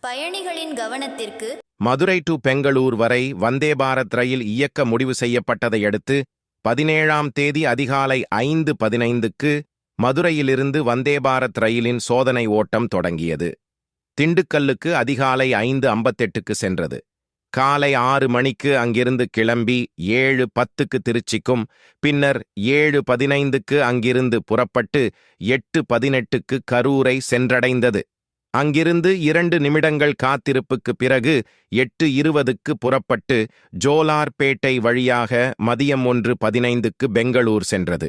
பயணிகளின் கவனத்திற்கு மதுரை டு பெங்களூர் வரை வந்தே பாரத் ரயில் இயக்க முடிவு செய்யப்பட்டதை அடுத்து பதினேழாம் தேதி அதிகாலை ஐந்து பதினைந்துக்கு மதுரையிலிருந்து வந்தே பாரத் ரயிலின் சோதனை ஓட்டம் தொடங்கியது. திண்டுக்கல்லுக்கு அதிகாலை ஐந்து ஐம்பத்தெட்டுக்கு சென்றது. காலை ஆறு மணிக்கு அங்கிருந்து கிளம்பி ஏழு பத்துக்கு திருச்சிக்கும் பின்னர் ஏழு பதினைந்துக்கு அங்கிருந்து புறப்பட்டு எட்டு பதினெட்டுக்கு கரூரை சென்றடைந்தது. அங்கிருந்து இரண்டு நிமிடங்கள் காத்திருப்புக்கு பிறகு எட்டு இருபதுக்கு புறப்பட்டு ஜோலார்பேட்டை வழியாக மதியம் ஒன்று பதினைந்துக்கு பெங்களூர் சென்றது.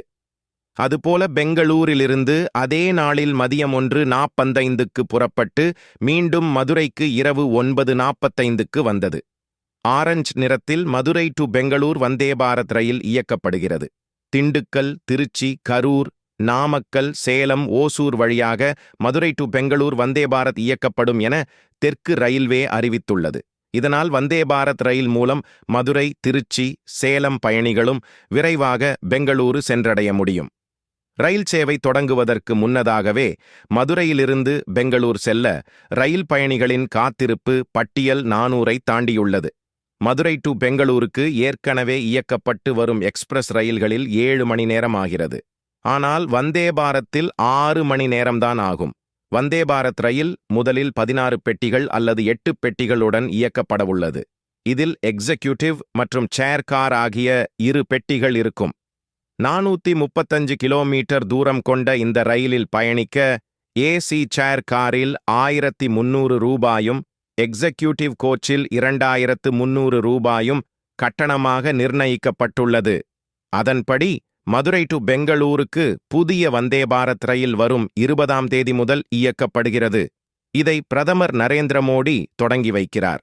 அதுபோல பெங்களூரிலிருந்து அதே நாளில் மதியம் ஒன்று நாப்பந்தைந்துக்கு புறப்பட்டு மீண்டும் மதுரைக்கு இரவு ஒன்பது நாற்பத்தைந்துக்கு வந்தது. ஆரஞ்ச் நிறத்தில் மதுரை டு பெங்களூர் வந்தே பாரத் ரயில் இயக்கப்படுகிறது. திண்டுக்கல் திருச்சி கரூர் நாமக்கல் சேலம் ஓசூர் வழியாக மதுரை டு பெங்களூர் வந்தே பாரத் இயக்கப்படும் என தெற்கு ரயில்வே அறிவித்துள்ளது. இதனால் வந்தே பாரத் ரயில் மூலம் மதுரை திருச்சி சேலம் பயணிகளும் விரைவாக பெங்களூரு சென்றடைய முடியும். ரயில் சேவை தொடங்குவதற்கு முன்னதாகவே மதுரையிலிருந்து பெங்களூர் செல்ல ரயில் பயணிகளின் காத்திருப்பு பட்டியல் நானூரை தாண்டியுள்ளது. மதுரை டு பெங்களூருக்கு ஏற்கனவே இயக்கப்பட்டு வரும் எக்ஸ்பிரஸ் ரயில்களில் ஏழு மணி நேரம் ஆகிறது. ஆனால் வந்தே பாரத்தில் ஆறு மணி நேரம்தான் ஆகும். வந்தே பாரத் ரயில் முதலில் பதினாறு பெட்டிகள் அல்லது எட்டு பெட்டிகளுடன் இயக்கப்படவுள்ளது. இதில் எக்ஸிக்யூட்டிவ் மற்றும் சேர் கார் ஆகிய இரு பெட்டிகள் இருக்கும். நானூத்தி முப்பத்தஞ்சு கிலோமீட்டர் தூரம் கொண்ட இந்த ரயிலில் பயணிக்க ஏசி சேர் காரில் ஆயிரத்தி முன்னூறு ரூபாயும் எக்ஸிக்யூட்டிவ் கோச்சில் இரண்டாயிரத்து முன்னூறு ரூபாயும் கட்டணமாக நிர்ணயிக்கப்பட்டுள்ளது. அதன்படி மதுரை டு பெங்களூருக்கு புதிய வந்தே பாரத் ரயில் வரும் இருபதாம் தேதி முதல் இயக்கப்படுகிறது. இதை பிரதமர் நரேந்திர மோடி தொடங்கி வைக்கிறார்.